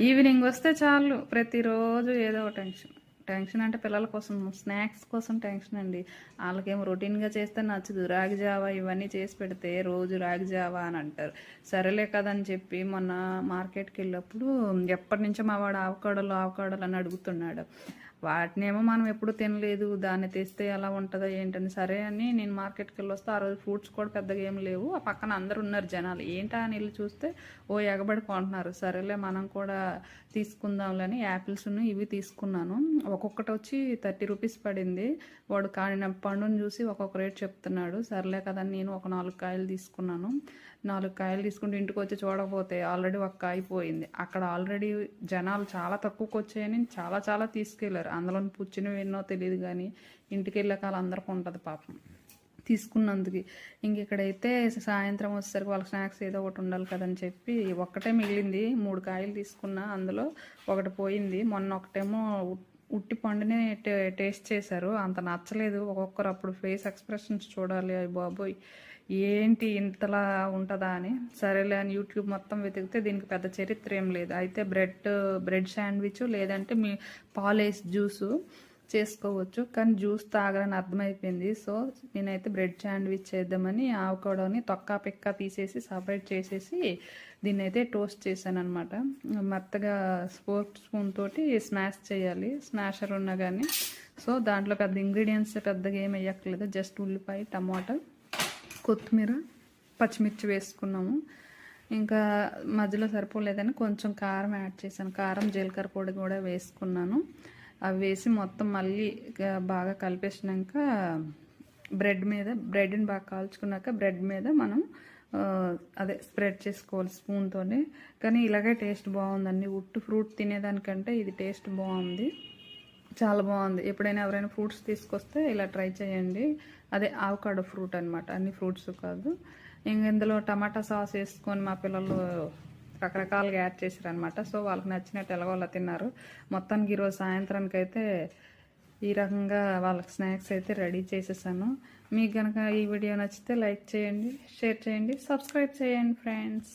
Evening వస్తే చాలు ప్రతిరోజు ఏదో ఒక టెన్షన్ టెన్షన్ అంటే పిల్లల కోసం స్నాక్స్ కోసం టెన్షన్ అండి. వాళ్ళకేమో రొటీన్గా చేస్తే నచ్చదు. రాగి జావా ఇవన్నీ చేసి పెడితే రోజు రాగి జావా అని అంటారు. సరేలే కదని చెప్పి మొన్న మార్కెట్కి వెళ్ళినప్పుడు ఎప్పటి నుంచో మా వాడు ఆవకాడలు ఆవకాడలు అని అడుగుతున్నాడు. వాటినేమో మనం ఎప్పుడు తినలేదు. దాన్ని తెస్తే ఎలా ఉంటుందో ఏంటని సరే అని నేను మార్కెట్కి వెళ్ళి వస్తే ఆ రోజు ఫ్రూట్స్ కూడా పెద్దగా ఏం లేవు. ఆ పక్కన అందరు ఉన్నారు జనాలు. ఏంటా అని వెళ్ళి చూస్తే ఓ ఎగబడి కొంటున్నారు. సరేలే మనం కూడా తీసుకుందాంలని యాపిల్స్ ఇవి తీసుకున్నాను. ఒక్కొక్కటి వచ్చి థర్టీ రూపీస్ పడింది. వాడు కాడిన పండును చూసి ఒక్కొక్క రేట్ చెప్తున్నాడు. సర్లే కదా నేను ఒక నాలుగు కాయలు తీసుకున్నాను. నాలుగు కాయలు తీసుకుంటే ఇంటికి వచ్చి చూడకపోతే ఆల్రెడీ ఒక కాయ పోయింది. అక్కడ ఆల్రెడీ జనాలు చాలా తక్కువకి వచ్చాయని చాలా చాలా తీసుకెళ్ళారు. అందులో పుచ్చినవి ఎన్నో తెలియదు కానీ ఇంటికి వెళ్ళాక అందరికి ఉంటుంది పాపం. తీసుకున్నందుకు ఇంక ఇక్కడైతే సాయంత్రం వచ్చేసరికి వాళ్ళ స్నాక్స్ ఏదో ఒకటి ఉండాలి కదని చెప్పి ఒక్కటే మిగిలింది. మూడు కాయలు తీసుకున్నా అందులో ఒకటి పోయింది. మొన్న ఒకటేమో ఉట్టి పండునే టేస్ట్ చేశారు. అంత నచ్చలేదు. ఒక్కొక్కరు అప్పుడు ఫేస్ ఎక్స్ప్రెషన్స్ చూడాలి. అయ్యి బాబోయ్ ఏంటి ఇంతలా ఉంటుందా అని. సరేలే అని యూట్యూబ్ మొత్తం వెతికితే దీనికి పెద్ద చరిత్ర ఏం లేదు. అయితే బ్రెడ్ బ్రెడ్ శాండ్విచ్ లేదంటే మీ పాలేస్ జ్యూసు. చేసుకోవచ్చు. కానీ జ్యూస్ తాగాలని అర్థమైపోయింది. సో నేనైతే బ్రెడ్ శాండ్విచ్ చేద్దామని ఆవకాడని తొక్క పిక్క తీసేసి సపరేట్ చేసేసి దీన్ని అయితే టోస్ట్ చేశాను అనమాట మెత్తగా స్పోర్ట్ స్పూన్ తోటి స్మాష్ చేయాలి. స్మాషర్ ఉన్నా కానీ సో దాంట్లో పెద్ద ఇంగ్రీడియంట్స్ పెద్దగా ఏమి వేయక్కర్లేదు జస్ట్ ఉల్లిపాయ టమాటా కొత్తిమీర పచ్చిమిర్చి వేసుకున్నాము. ఇంకా మధ్యలో సరిపోలేదని కొంచెం కారం యాడ్ చేశాను. కారం జీలకర్ర పొడి కూడా వేసుకున్నాను. అవి వేసి మొత్తం మళ్ళీ బాగా కలిపేసినాక బ్రెడ్ మీద బ్రెడ్ని బాగా కాల్చుకున్నాక బ్రెడ్ మీద మనం అదే స్ప్రెడ్ చేసుకోవాలి స్పూన్తోనే కానీ ఇలాగే టేస్ట్ బాగుందండి. ఉట్టు ఫ్రూట్ తినేదానికంటే ఇది టేస్ట్ బాగుంది. చాలా బాగుంది. ఎప్పుడైనా ఎవరైనా ఫ్రూట్స్ తీసుకొస్తే ఇలా ట్రై చేయండి. అదే ఆవకాడో ఫ్రూట్ అనమాట అన్ని ఫ్రూట్స్ కాదు. ఇంక ఇందులో టమాటా సాస్ వేసుకొని మా పిల్లలు రకరకాలుగా యాడ్ చేశారనమాట సో వాళ్ళకి నచ్చినట్టు ఎలాగోలా తిన్నారు. మొత్తానికి ఈరోజు సాయంత్రానికి అయితే ఈ రకంగా వాళ్ళకి స్నాక్స్ అయితే రెడీ చేసేసాను. మీకు కనుక ఈ వీడియో నచ్చితే లైక్ చేయండి షేర్ చేయండి సబ్స్క్రైబ్ చేయండి ఫ్రెండ్స్.